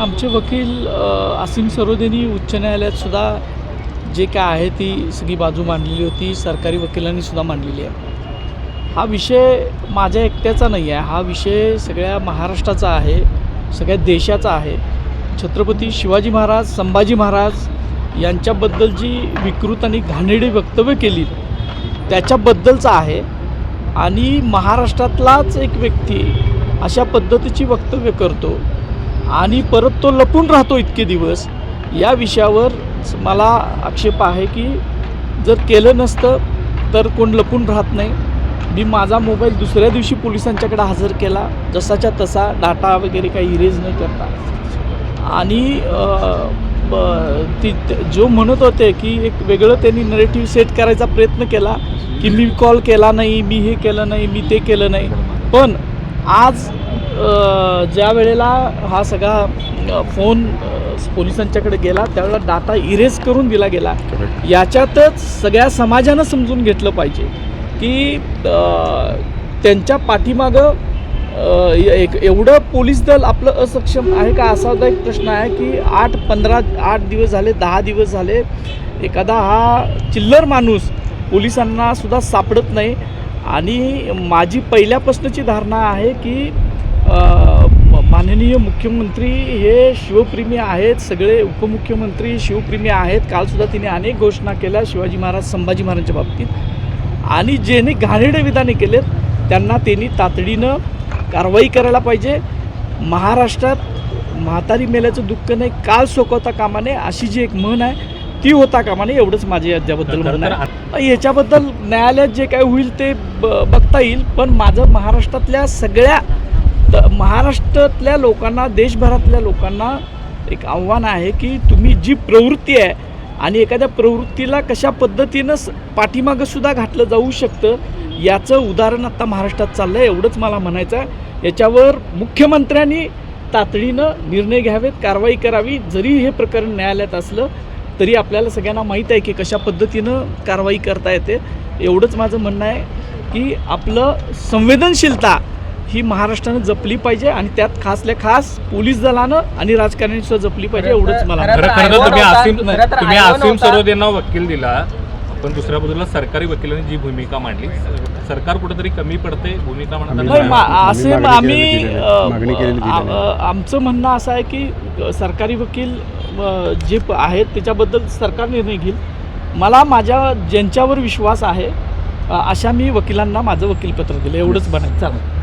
आमचे वकील असीम सरोदेनी उच्च न्यायालयात सुद्धा जे काय आहे ती सगळी बाजू मांडलेली होती सरकारी वकिलांनी सुद्धा मांडलेली आहे. हा विषय माझ्या एकट्याचा नाही आहे हा विषय सगळ्या महाराष्ट्राचा आहे सगळ्या देशाचा आहे. छत्रपती शिवाजी महाराज संभाजी महाराज यांच्याबद्दल जी विकृत आणि घाणेरडी वक्तव्य केली त्याच्याबद्दलचा आहे. आणि महाराष्ट्रातलाच एक व्यक्ती अशा पद्धतीची वक्तव्य करतो. आणि परत तो लपून राहतो इतके दिवस. या विषयावर मला आक्षेप आहे की जर केलं नसतं तर कोण लपून राहत नाही. मी माझा मोबाईल दुसऱ्या दिवशी पोलिसांच्याकडे हजर केला. जसाच्या तसा डाटा वगैरे काही इरेज न करता. आणि ब- ती जो म्हणत होते की एक वेगळं त्यांनी नरेटिव्ह सेट करायचा प्रयत्न केला की मी कॉल केला नाही मी हे केलं नाही मी ते केलं नाही. पण आज ज्या वेळेला हा सगळा फोन पोलिसांच्याकडे गेला त्यावेळेला डाटा इरेज करून दिला गेला. याच्यातच सगळ्या समाजानं समजून घेतलं पाहिजे की त्यांच्या पाठीमागं एक एवढं पोलीस दल आपलं असक्षम आहे का? असा एक प्रश्न आहे की आठ पंधरा आठ दिवस झाले दहा दिवस झाले एखादा हा चिल्लर माणूस पोलिसांना सुद्धा सापडत नाही. आणि माझी पहिल्यापासूनची धारणा आहे की माननीय मुख्यमंत्री हे शिवप्रेमी आहेत सगळे उपमुख्यमंत्री शिवप्रेमी आहेत. कालसुद्धा तिने अनेक घोषणा केल्या शिवाजी महाराज संभाजी महाराजांच्या बाबतीत. आणि ज्यांनी घाणेरडे विधाने केलेत त्यांना त्यांनी तातडीनं कारवाई करायला पाहिजे. महाराष्ट्रात म्हातारी मेल्याचं दुःख नाही काल सोकवता कामा नये अशी जी एक म्हण आहे ती होता कामा नये एवढंच माझे याच्याबद्दल म्हणणं आहे. याच्याबद्दल न्यायालयात जे काय होईल ते ब- बघता येईल पण माझं महाराष्ट्रातल्या सगळ्या महाराष्ट्रातल्या लोकांना देशभरातल्या लोकांना एक आव्हान आहे की तुम्ही जी प्रवृत्ती आहे आणि एखाद्या प्रवृत्तीला कशा पद्धतीनं स- पाठीमागं सुद्धा घातलं जाऊ शकतं याचं उदाहरण आता महाराष्ट्रात चाललं आहे एवढंच मला म्हणायचं आहे. याच्यावर मुख्यमंत्र्यांनी तातडीनं निर्णय घ्यावेत कारवाई करावी जरी हे प्रकरण न्यायालयात असलं तरी आपल्याला सगळ्यांना माहीत आहे की कशा पद्धतीनं कारवाई करता येते. एवढंच माझं म्हणणं आहे की आपलं संवेदनशीलता ही महाराष्ट्रानं जपली पाहिजे आणि त्यात खासल्या खास पोलीस दलानं आणि राजकारण्यांनी सुद्धा जपली पाहिजे एवढंच मला तुम्ही आसिम तुम्ही आसिम. सरोद यांना वकील दिला. पण दुसऱ्या बाजूला सरकारी वकिलांनी जी भूमिका मांडली सरकार कुठेतरी कमी पडते भूमिका नाही म्हणताना मा- असे आम्ही आमचं म्हणणं असं आहे की सरकारी वकील जे प- आहेत त्याच्याबद्दल सरकार निर्णय घेईल. मला माझ्या ज्यांच्यावर विश्वास आहे अशा मी वकिलांना माझं वकीलपत्र दिलं. एवढंच बनायचं चालेल.